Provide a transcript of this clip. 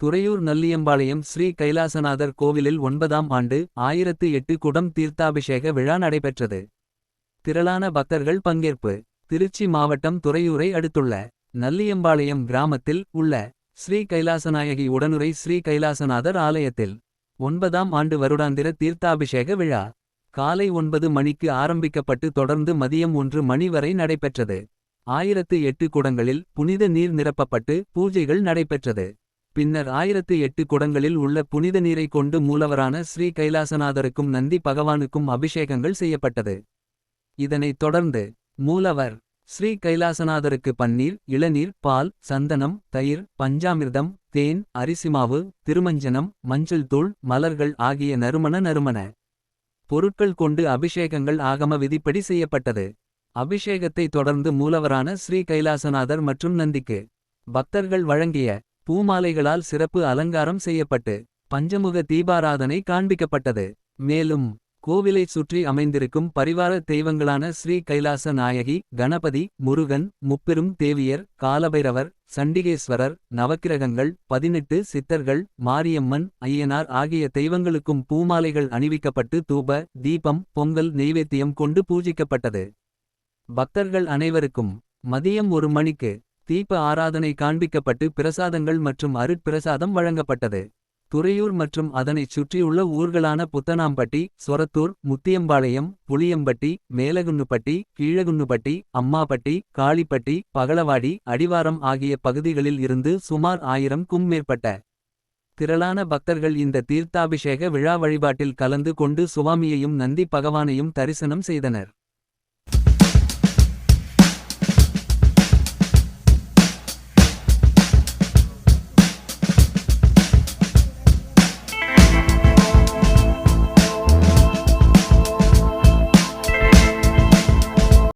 துறையூர் நல்லியம்பாளையம் ஸ்ரீ கைலாசநாதர் கோவிலில் ஒன்பதாம் ஆண்டு ஆயிரத்து எட்டு குடம் தீர்த்தாபிஷேக விழா நடைபெற்றது. திரளான பக்தர்கள் பங்கேற்பு. திருச்சி மாவட்டம் துறையூரை அடுத்துள்ள நல்லியம்பாளையம் கிராமத்தில் உள்ள ஸ்ரீ கைலாசநாயகி உடனுரை ஸ்ரீ கைலாசநாதர் ஆலயத்தில் ஒன்பதாம் ஆண்டு வருடாந்திர தீர்த்தாபிஷேக விழா. காலை ஒன்பது மணிக்கு ஆரம்பிக்கப்பட்டு தொடர்ந்து மதியம் ஒன்று மணி வரை நடைபெற்றது. ஆயிரத்து எட்டு குடங்களில் புனித நீர் நிரப்பப்பட்டு பூஜைகள் நடைபெற்றது. பின்னர் ஆயிரத்து எட்டு குடங்களில் உள்ள புனித நீரை கொண்டு மூலவரான ஸ்ரீ கைலாசநாதருக்கும் நந்தி பகவானுக்கும் அபிஷேகங்கள் செய்யப்பட்டது. இதனைத் தொடர்ந்து மூலவர் ஸ்ரீ கைலாசநாதருக்கு பன்னீர் இளநீர் பால் சந்தனம் தயிர் பஞ்சாமிர்தம் தேன் அரிசிமாவு திருமஞ்சனம் மஞ்சள் தூள் மலர்கள் ஆகிய நறுமண நறுமண பொருட்கள் கொண்டு அபிஷேகங்கள் ஆகம விதிப்படி செய்யப்பட்டது. அபிஷேகத்தை தொடர்ந்து மூலவரான ஸ்ரீ கைலாசநாதர் மற்றும் நந்திக்கு பக்தர்கள் வழங்கிய பூமாலைகளால் சிறப்பு அலங்காரம் செய்யப்பட்டு பஞ்சமுக தீபாராதனை காண்பிக்கப்பட்டது. மேலும் கோவிலைச் சுற்றி அமைந்திருக்கும் பரிவார தெய்வங்களான ஸ்ரீ கைலாச நாயகி கணபதி முருகன் முப்பெரும் தேவியர் காலபைரவர் சண்டிகேஸ்வரர் நவக்கிரகங்கள் பதினெட்டு சித்தர்கள் மாரியம்மன் ஐயனார் ஆகிய தெய்வங்களுக்கும் பூமாலைகள் அணிவிக்கப்பட்டு தூப தீபம் பொங்கல் நெய்வேத்தியம் கொண்டு பூஜிக்கப்பட்டது. பக்தர்கள் அனைவருக்கும் மதியம் ஒரு மணிக்கு தீப ஆராதனை காண்பிக்கப்பட்டு பிரசாதங்கள் மற்றும் அருட்பிரசாதம் வழங்கப்பட்டது. துறையூர் மற்றும் அதனைச் சுற்றியுள்ள ஊர்களான புத்தனாம்பட்டி சொரத்தூர் முத்தியம்பாளையம் புளியம்பட்டி மேலகுன்னுப்பட்டி கீழகுன்னுப்பட்டி அம்மாபட்டி காளிப்பட்டி பகளவாடி அடிவாரம் ஆகிய பகுதிகளில் இருந்து சுமார் ஆயிரம்க்கும் மேற்பட்ட திரளான பக்தர்கள் இந்த தீர்த்தாபிஷேக விழா வழிபாட்டில் கலந்து கொண்டு சுவாமியையும் நந்தி பகவானையும் தரிசனம் செய்தனர்.